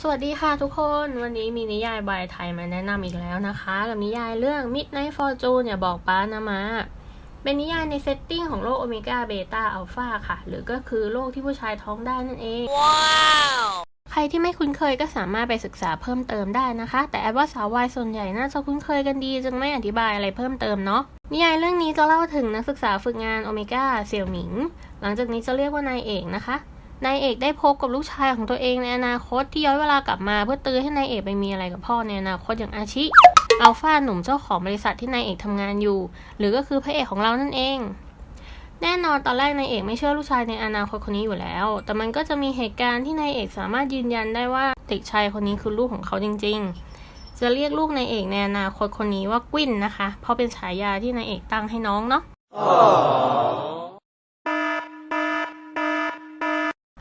สวัสดีค่ะทุกคนวันนี้มีนิยายบายไทยมาแนะนำอีกแล้วนะคะกับนิยายเรื่อง Midnight Fortune อย่าบอกป้านะมาเป็นนิยายในเซตติ้งของโลกโอเมก้าเบต้าอัลฟาค่ะ หรือก็คือโลกที่ผู้ชายท้องได้นั่นเองใครที่ไม่คุ้นเคยก็สามารถไปศึกษาเพิ่มเติมได้นะคะ แต่แอดว่าสาววายส่วนใหญ่น่าจะคุ้นเคยกันดี จึงไม่อธิบายอะไรเพิ่มเติมเนาะนิยายเรื่องนี้จะเล่าถึงนักศึกษาฝึกงานโอเมก้าเสี่ยวหมิง หลังจากนี้จะเรียกว่านายเอกนะคะ นายเอกได้พบกับลูกชายของตัวเองในอนาคตที่ย้อนเวลากลับมาเพื่อตื้อให้นายเอกไปมีอะไรกับพ่อในอนาคตอย่างอาชิ อัลฟาหนุ่มเจ้าของบริษัทที่นายเอกทำงานอยู่ หรือก็คือพระเอกของเรานั่นเอง แน่นอนตอนแรกนายเอกไม่เชื่อลูกชายในอนาคตคนนี้อยู่แล้ว แต่มันก็จะมีเหตุการณ์ที่นายเอกสามารถยืนยันได้ว่าเด็กชายคนนี้คือลูกของเขาจริง ๆ จะเรียกลูกนายเอกในอนาคตคนนี้ว่ากวินนะคะ เพราะเป็นฉายาที่นายเอกตั้งให้น้องเนาะ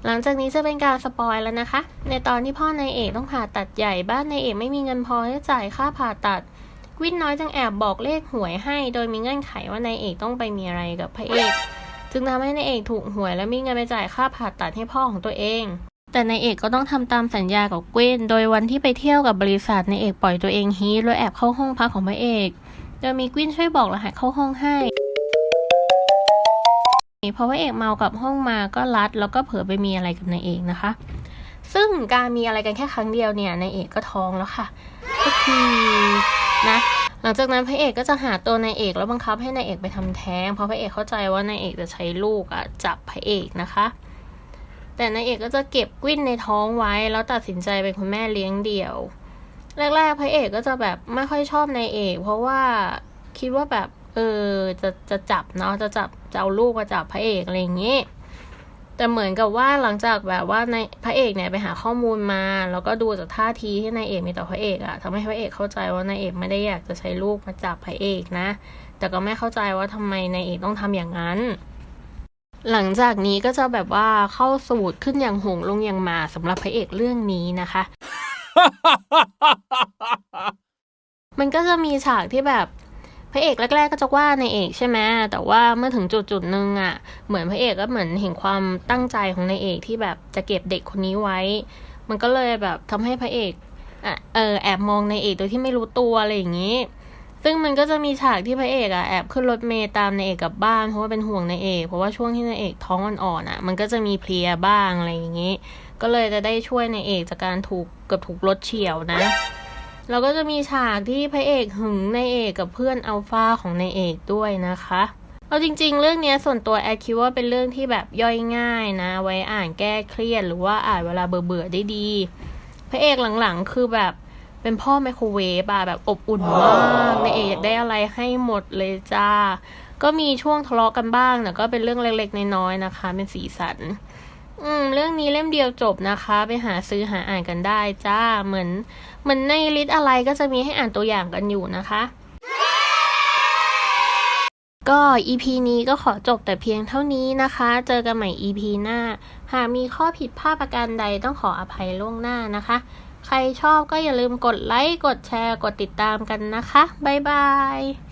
หลังจากนี้จะเป็นการสปอยแล้วนะคะ ในตอนที่พ่อนายเอกต้องผ่าตัดใหญ่บ้านนายเอกไม่มีเงินพอที่จะจ่ายค่าผ่าตัด วินน้อยจึงแอบบอกเลขหวยให้ โดยมีเงื่อนไขว่านายเอกต้องไปมีอะไรกับพระเอก จึงทำให้นายเอกถูกหวยและมีเงินไปจ่ายค่าผ่าตัดให้พ่อของตัวเอง แต่นายเอกก็ต้องทำตามสัญญากับเกวนโดยวันที่ไปเที่ยวกับบริษัทนายเอกปล่อยตัวเองฮีทแล้วแอบเข้าห้องพักของพระเอก โดยมีกวินช่วยบอกรหัสเข้าห้องให้ เพราะว่าเอกเมากลับห้องมาก็รัด แล้วก็เผลอไปมีอะไรกับนายเอกนะคะ ซึ่งการมีอะไรกันแค่ครั้งเดียวเนี่ยนายเอกก็ท้องแล้วค่ะ ก็คือนะหลังจากนั้นพระเอกก็จะหาตัวนายเอกแล้วบังคับให้นายเอกไปทำแท้ง เพราะพระเอกเข้าใจว่านายเอกจะใช้ลูกอะจับพระเอกนะคะ แต่นายเอกก็จะเก็บกวิ้นในท้องไว้ แล้วตัดสินใจเป็นคุณแม่เลี้ยงเดี่ยว แรกๆพระเอกก็จะแบบไม่ค่อยชอบนายเอก เพราะว่าคิดว่าแบบ เออจะจะจับเนาะจะจับจะเอาลูกมาจับพระเอกอะไรอย่างงี้ แต่เหมือนกับว่าหลังจากแบบว่าในพระเอกเนี่ยไปหาข้อมูลมา แล้วก็ดูจากท่าทีที่นายเอกมีต่อพระเอกอะทำให้พระเอกเข้าใจว่านายเอกไม่ได้อยากจะใช้ลูกมาจับพระเอกนะ แต่ก็ไม่เข้าใจว่าทำไมนายเอกต้องทำอย่างนั้นหลังจากนี้ก็จะแบบว่าเข้าสูตรขึ้นอย่างหงส์ลงอย่างหมาสำหรับพระเอกเรื่องนี้นะคะ มันก็จะมีฉากที่แบบ พระเอกแรก ๆ ก็จะว่านายเอกใช่ไหมแต่ว่าเมื่อถึงจุดจุดๆหนึ่งอะ่ะเหมือนพระเอกก็เหมือนเห็นความตั้งใจของนายเอกที่แบบจะเก็บเด็กคนนี้ไว้ มันก็เลยแบบทำให้พระเอกอะเออแอบมองนายเอกโดยที่ไม่รู้ตัวอะไรอย่างนี้ ซึ่งมันก็จะมีฉากที่พระเอกอะแอบขึ้นรถเมล์ตามนายเอกกลับบ้านเพราะว่าเป็นห่วงนายเอกเพราะว่าช่วงที่นายเอกท้องอ่อนๆอะมันก็จะมีเพลียบ้างอะไรอย่างนี้ ก็เลยจะได้ช่วยนายเอกจากการถูกเกือบถูกรถเฉี่ยวนะ แล้วก็จะมีฉากที่พระเอกหึงนายเอกกับเพื่อนอัลฟาของนายเอกด้วยนะคะเอาจริง ๆ เรื่องนี้ส่วนตัวแอดคิดว่าเป็นเรื่องที่แบบย่อยง่ายนะ ไว้อ่านแก้เครียดหรือว่าอ่านเวลาเบื่อๆได้ดี พระเอกหลังๆ คือแบบเป็นพ่อไมโครเวฟอะแบบอบอุ่นมากนายเอกอยากได้อะไรให้หมดเลยจ้า ก็มีช่วงทะเลาะกันบ้างแต่ก็เป็นเรื่องเล็กๆ น้อยๆนะคะ เป็นสีสัน อืม เรื่องนี้เล่มเดียวจบนะคะ ไปหาซื้อหาอ่านกันได้จ้าเหมือนเหมือนในลิสต์อะไรก็จะมีให้อ่านตัวอย่างกันอยู่นะคะ ก็ EP นี้ก็ขอจบแต่เพียงเท่านี้นะคะ เจอกันใหม่ EP หน้า หากมีข้อผิดพลาดประการใดต้องขออภัยล่วงหน้านะคะ ใครชอบก็อย่าลืมกดไลค์ กดแชร์ กดติดตามกันนะคะ บ๊ายบาย